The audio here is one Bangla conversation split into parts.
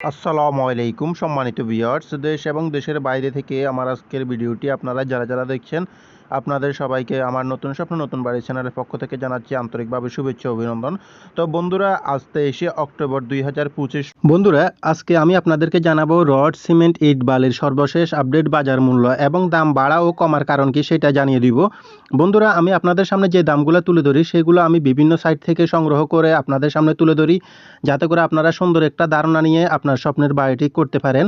আসসালামু আলাইকুম সম্মানিত ভিউয়ার্স, দেশ এবং দেশের বাইরে থেকে আমার আজকের ভিডিওটি আপনারা যারা যারা দেখছেন আপনাদের সবাইকে আমার নতুন স্বপ্ন, নতুন বাড়ি চ্যানেলের পক্ষ থেকে জানাচ্ছি আন্তরিকভাবে শুভেচ্ছা অভিনন্দন। তো বন্ধুরা আজ তেইশে অক্টোবর দুই হাজার পঁচিশ। বন্ধুরা, আজকে আমি আপনাদেরকে জানাব রড, সিমেন্ট, ইট, বালির সর্বশেষ আপডেট বাজার মূল্য এবং দাম বাড়া ও কমার কারণ কি সেটা জানিয়ে দিব। বন্ধুরা, আমি আপনাদের সামনে যে দামগুলো তুলে ধরি, সেগুলো আমি বিভিন্ন সাইট থেকে সংগ্রহ করে আপনাদের সামনে তুলে ধরি, যাতে করে আপনারা সুন্দর একটা ধারণা নিয়ে আপনার স্বপ্নের বাড়িটি করতে পারেন।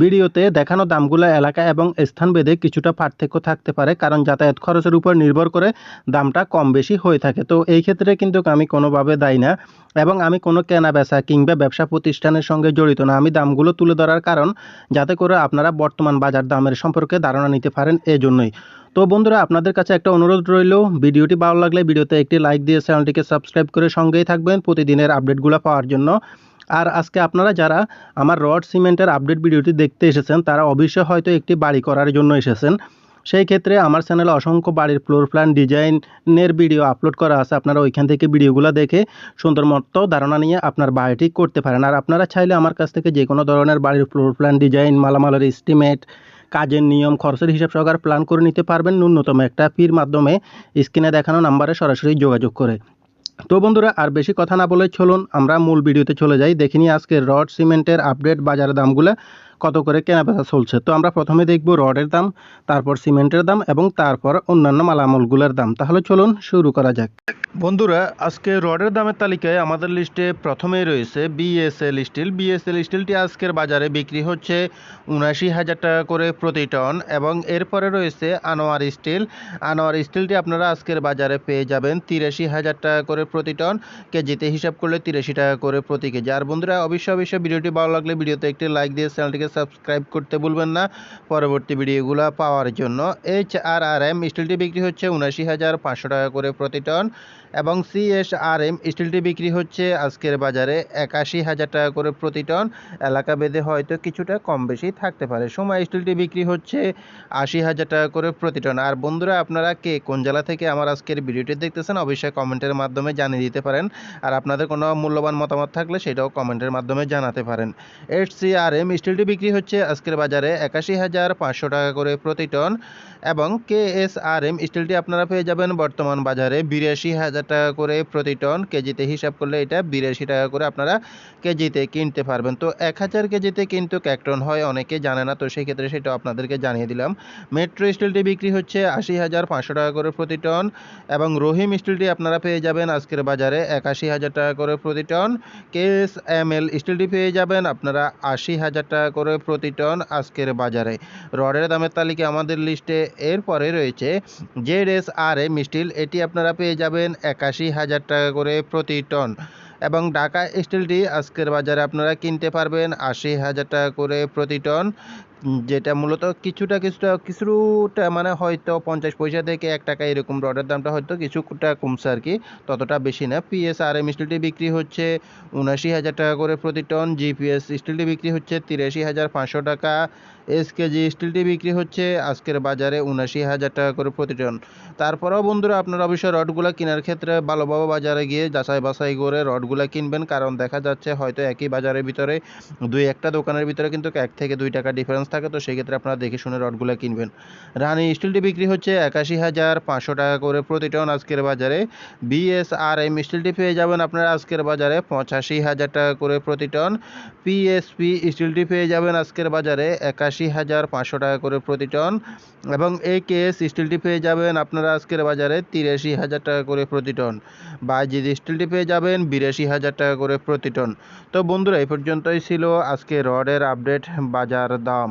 ভিডিওতে দেখানো দামগুলো এলাকা এবং স্থান স্থানভেদে কিছুটা পার্থক্য থাকতে পারে, কারণ যাতায়াত খরচের উপর নির্ভর করে দামটা কম বেশি হয়ে থাকে। তো এই ক্ষেত্রে কিন্তু আমি কোনোভাবে দায়ী না এবং আমি কোনো কেনা বেচা কিংবা ব্যবসা প্রতিষ্ঠানের সঙ্গে জড়িত না। আমি দামগুলো তুলে ধরার কারণ যাতে করে আপনারা বর্তমান বাজার দামের সম্পর্কে ধারণা নিতে পারেন এজন্যই। তো বন্ধুরা, আপনাদের কাছে একটা অনুরোধ রইল, ভিডিওটি ভালো লাগলে ভিডিওতে একটি লাইক দিয়ে চ্যানেলটিকে সাবস্ক্রাইব করে সঙ্গেই থাকবেন প্রতিদিনের আপডেটগুলো পাওয়ার জন্য। আর আজকে আপনারা যারা আমার রড সিমেন্টের আপডেট ভিডিওটি দেখতে এসেছেন, তারা অবশ্যই হয়তো একটি বাড়ি করার জন্য এসেছেন। সেই ক্ষেত্রে আমার চ্যানেলে অসংখ্য বাড়ির ফ্লোর প্ল্যান ডিজাইনের ভিডিও আপলোড করা আছে। আপনারা ওইখান থেকে ভিডিওগুলো দেখে সুন্দর মতো ধারণা নিয়ে আপনার বাড়িটি করতে পারেন। আর আপনারা চাইলে আমার কাছ থেকে যে কোনো ধরনের বাড়ির ফ্লোর প্ল্যান ডিজাইন মালামালের এস্টিমেট কাজের নিয়ম, খরচের হিসাব সহকারে প্ল্যান করে নিতে পারবেন ন্যূনতম একটা ফির মাধ্যমে। স্ক্রিনে দেখানো নাম্বারে সরাসরি যোগাযোগ করে। তো বন্ধুরা, আর বেশি কথা না বলে চলুন, আমরা মূল ভিডিওতে চলে যাই। দেখে আজকে রড, সিমেন্টের আপডেট বাজারের দামগুলো। কত করে কেনাবেচা চলছে? তো আমরা প্রথমে দেখব রডের দাম, তারপর সিমেন্টের দাম এবং তারপর অন্যান্য মালামালগুলোর দাম। তাহলে চলুন শুরু করা যাক। বন্ধুরা, আজকে রডের দামের তালিকায় আমাদের লিস্টে প্রথমেই রয়েছে বিএসএল স্টিল বিএসএল স্টিলটি আজকের বাজারে বিক্রি হচ্ছে উনাশি হাজার টাকা করে প্রতি টন এবং এরপরে রয়েছে আনোয়ার স্টিল আনোয়ার স্টিলটি আপনারা আজকের বাজারে পেয়ে যাবেন তিরাশি হাজার টাকা করে প্রতি টন। কেজিতে হিসাব করলে তিরাশি টাকা করে প্রতি কেজি। আর বন্ধুরা, অবশ্যই অবশ্যই ভিডিওটি ভালো লাগলে ভিডিওতে একটি লাইক দিয়ে চ্যানেলটিকে সাবস্ক্রাইব করতে ভুলবেন না। পরবর্তী ভিডিওগুলো পাওয়ার জন্য এইচ আর আর এম স্টিলটি বিক্রি হচ্ছে উনাশি হাজার পাঁচশো টাকা করে প্রতি টন। এবং সিএসআরএম স্টিলটি বিক্রি হচ্ছে আজকের বাজারে একাশি হাজার টাকা করে প্রতি টন। এলাকা বেঁধে হয়তো কিছুটা কম বেশি থাকতে পারে। সময় স্টিলটি বিক্রি হচ্ছে আশি হাজার টাকা করে প্রতি টন। আর বন্ধুরা, আপনারা কে কোন জেলা থেকে আমার আজকের ভিডিওটি দেখতেছেন, অবশ্যই কমেন্টের মাধ্যমে জানিয়ে দিতে পারেন। আর আপনাদের কোনো মূল্যবান মতামত থাকলে সেটাও কমেন্টের মাধ্যমে জানাতে পারেন। এইচ সি আর এম স্টিলটি বিক্রি হচ্ছে আজকের বাজারে একাশি হাজার পাঁচশো টাকা করে প্রতি টন। এবং কে এস আর এম স্টিলটি আপনারা পেয়ে যাবেন বর্তমান বাজারে বিরাশি হাজার টাকা করে প্রতি টন কেজিতে হিসাব করলে এটা বিরাশি টাকা করে আপনারা কেজিতে কিনতে পারবেন। তো এক হাজার কেজিতে কিন্তু এক টন হয়, অনেকে জানে না। তো সেই ক্ষেত্রে সেটা আপনাদেরকে জানিয়ে দিলাম। মেট্রো স্টিলটি বিক্রি হচ্ছে আশি হাজার পাঁচশো টাকা করে প্রতি টন এবং রহিম স্টিলটি আপনারা পেয়ে যাবেন আজকের বাজারে একাশি হাজার টাকা করে প্রতি টন। কেএস এম এল স্টিলটি পেয়ে যাবেন আপনারা আশি হাজার টাকা করে প্রতি টন আজকের বাজারে। রডের দামের তালিকা আমাদের লিস্টে। এরপরে রয়েছে Z S R M steel. এটি আপনারা পেয়ে যাবেন একাশি হাজার টাকা করে প্রতি টন। এবং ঢাকা স্টিলটি আজকের বাজারে আপনারা কিনতে পারবেন আশি হাজার টাকা করে প্রতি টন। যেটা মূলত কিছুটা কিছুটা কিছুটা মানে হয়তো পঞ্চাশ পয়সা থেকে এক টাকা এরকম রডের দামটা হয়তো কিছুটা কমছে আর কি, ততটা বেশি না। পিএস আর এম স্টিলটি বিক্রি হচ্ছে উনাশি হাজার টাকা করে প্রতি টন জিপিএস স্টিলটি বিক্রি হচ্ছে তিরাশি হাজার পাঁচশো টাকা এসকেজি স্টিলটি বিক্রি হচ্ছে আজকের বাজারে উনাশি হাজার টাকা করে প্রতি টন তারপরেও বন্ধুরা, আপনারা অবশ্যই রডগুলো কেনার ক্ষেত্রে ভালোভাবে বাজারে গিয়ে যাচাই বাছাই করে রডগুলো কিনবেন, কারণ দেখা যাচ্ছে হয়তো একই বাজারের ভিতরে দুই একটা দোকানের ভিতরে কিন্তু এক থেকে দুই টাকা ডিফারেন্স থাকে, তো সেই ক্ষেত্রে আপনারা দেখে শুনে রডগুলো কিনবেন। রানী স্টিলটি বিক্রি হচ্ছে একাশি হাজার পাঁচশো টাকা করে প্রতি টন আজকের বাজারে। বিএসআরএম স্টিলটি পেয়ে যাবেন আপনারা আজকের বাজারে পঁচাশি হাজার টাকা করে প্রতি টন। পিএসপি স্টিলটি পেয়ে যাবেন আজকের বাজারে একাশি হাজার পাঁচশো টাকা করে প্রতি টন। এবং এই কেএস স্টিলটি পেয়ে যাবেন আপনারা আজকের বাজারে তিরাশি হাজার টাকা করে প্রতি টন। বাইজিদ স্টিলটি পেয়ে যাবেন বিরাশি হাজার টাকা করে প্রতি টন। তো বন্ধুরা, এই পর্যন্তই ছিল আজকে রডের আপডেট বাজার দাম।